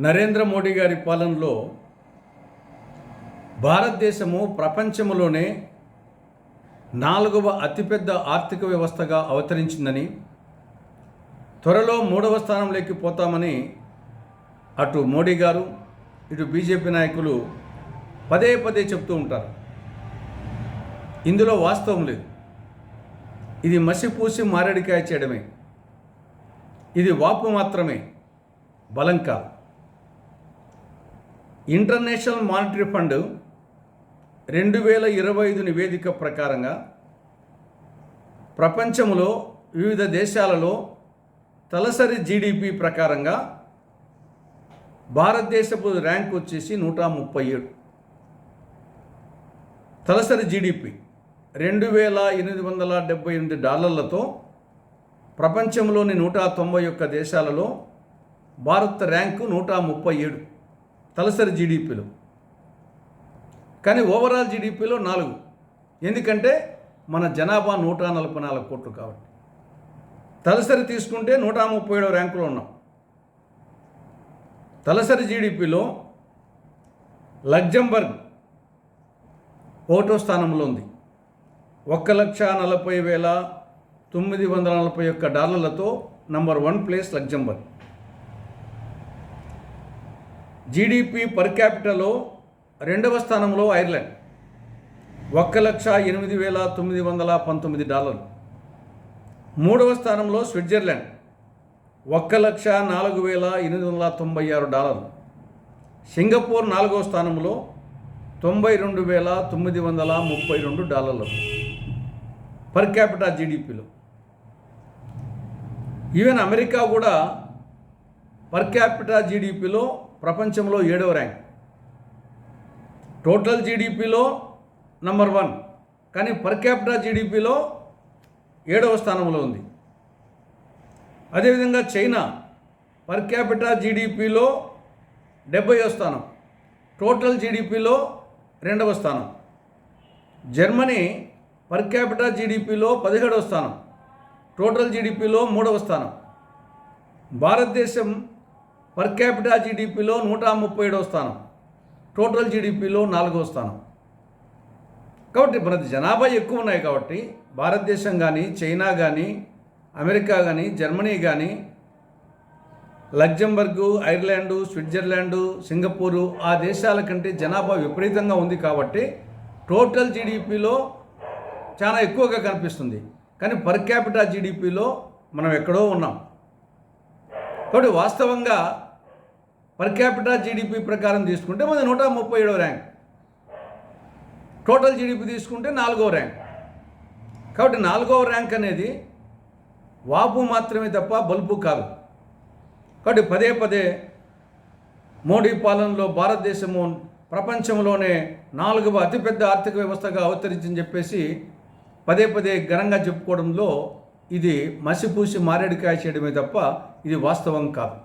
నరేంద్ర మోడీ గారి పాలనలో భారతదేశము ప్రపంచంలోనే నాలుగవ అతిపెద్ద ఆర్థిక వ్యవస్థగా అవతరించిందని త్వరలో మూడవ స్థానంలోకి పోతామని అటు మోడీ గారు ఇటు బీజేపీ నాయకులు పదే పదే చెప్తూ ఉంటారు. ఇందులో వాస్తవం లేదు. ఇది మసిపూసి మారేడికాయ చేయడమే. ఇది వాపు మాత్రమే బలం కాదు. ఇంటర్నేషనల్ మానిటరీ ఫండ్ రెండు వేల ఇరవై ఐదు నివేదిక ప్రకారంగా ప్రపంచంలో వివిధ దేశాలలో తలసరి జీడిపి ప్రకారంగా భారతదేశపు ర్యాంక్ వచ్చేసి నూట ముప్పై ఏడు. తలసరి జీడిపి రెండు వేల ఎనిమిది వందల డెబ్బై ఎనిమిది డాలర్లతో ప్రపంచంలోని నూట తొంభై ఒక్క దేశాలలో భారత్ ర్యాంకు నూట ముప్పై ఏడు. తలసరి జీడిపిలో. కానీ ఓవరాల్ జీడిపిలో నాలుగు. ఎందుకంటే మన జనాభా నూట నలభై నాలుగు కోట్లు కాబట్టి. తలసరి తీసుకుంటే నూట ముప్పై ఏడో ర్యాంకులో ఉన్నాం. తలసరి జీడిపిలో లగ్జంబర్గ్ ఒకటో స్థానంలో ఉంది. ఒక్క లక్ష నలభై వేల తొమ్మిది వందల నలభై ఒక్క డాలర్లతో number one place Luxembourg. GDP per క్యాపిటలో రెండవ స్థానంలో ఐర్లాండ్. ఒక్క లక్ష ఎనిమిది వేల తొమ్మిది వందల పంతొమ్మిది డాలర్లు. మూడవ స్థానంలో స్విట్జర్లాండ్. ఒక్క లక్ష నాలుగు వేల ఎనిమిది వందల తొంభై ఆరు డాలర్లు. సింగపూర్ నాలుగవ స్థానంలో తొంభై రెండు వేల తొమ్మిది వందల ముప్పై రెండు డాలర్లు. పర్ క్యాపిటల్ జీడిపిలో ఈవెన్ అమెరికా కూడా పర్ క్యాపిటల్ జీడిపిలో ప్రపంచంలో ఏడవ ర్యాంక్. టోటల్ జీడిపిలో నంబర్ వన్. కానీ పర్ క్యాపిటా జీడిపిలో ఏడవ స్థానంలో ఉంది. అదేవిధంగా చైనా పర్ క్యాపిటా జీడిపిలో డెబ్బైవ స్థానం. టోటల్ జీడిపిలో రెండవ స్థానం. జర్మనీ పర్ క్యాపిటా జీడిపిలో పదిహేడవ స్థానం. టోటల్ జీడిపిలో మూడవ స్థానం. భారతదేశం పర్ క్యాపిటల్ జీడిపిలో నూట ముప్పై ఏడవ స్థానం. టోటల్ జీడిపిలో నాలుగవ స్థానం. కాబట్టి మన జనాభా ఎక్కువ ఉన్నాయి కాబట్టి భారతదేశం కానీ చైనా కానీ అమెరికా కానీ జర్మనీ కానీ లగ్జంబర్గు ఐర్లాండు స్విట్జర్లాండు సింగపూరు ఆ దేశాల కంటే జనాభా విపరీతంగా ఉంది కాబట్టి టోటల్ జీడిపిలో చాలా ఎక్కువగా కనిపిస్తుంది. కానీ పర్ క్యాపిటల్ జీడిపిలో మనం ఎక్కడో ఉన్నాం. కాబట్టి వాస్తవంగా పర్ క్యాపిటల్ జీడిపి ప్రకారం తీసుకుంటే మన నూట ముప్పై ఏడవ ర్యాంక్ టోటల్ జీడిపి తీసుకుంటే నాలుగవ ర్యాంక్. కాబట్టి నాలుగవ ర్యాంక్ అనేది వాపు మాత్రమే తప్ప బల్బు కాదు. కాబట్టి పదే పదే మోడీ పాలనలో భారతదేశము ప్రపంచంలోనే నాలుగవ అతిపెద్ద ఆర్థిక వ్యవస్థగా అవతరించని చెప్పేసి పదే పదే ఘనంగా చెప్పుకోవడంలో ఇది మసిపూసి మారేడుకాయ చేయడమే తప్ప ఇది వాస్తవం కాదు.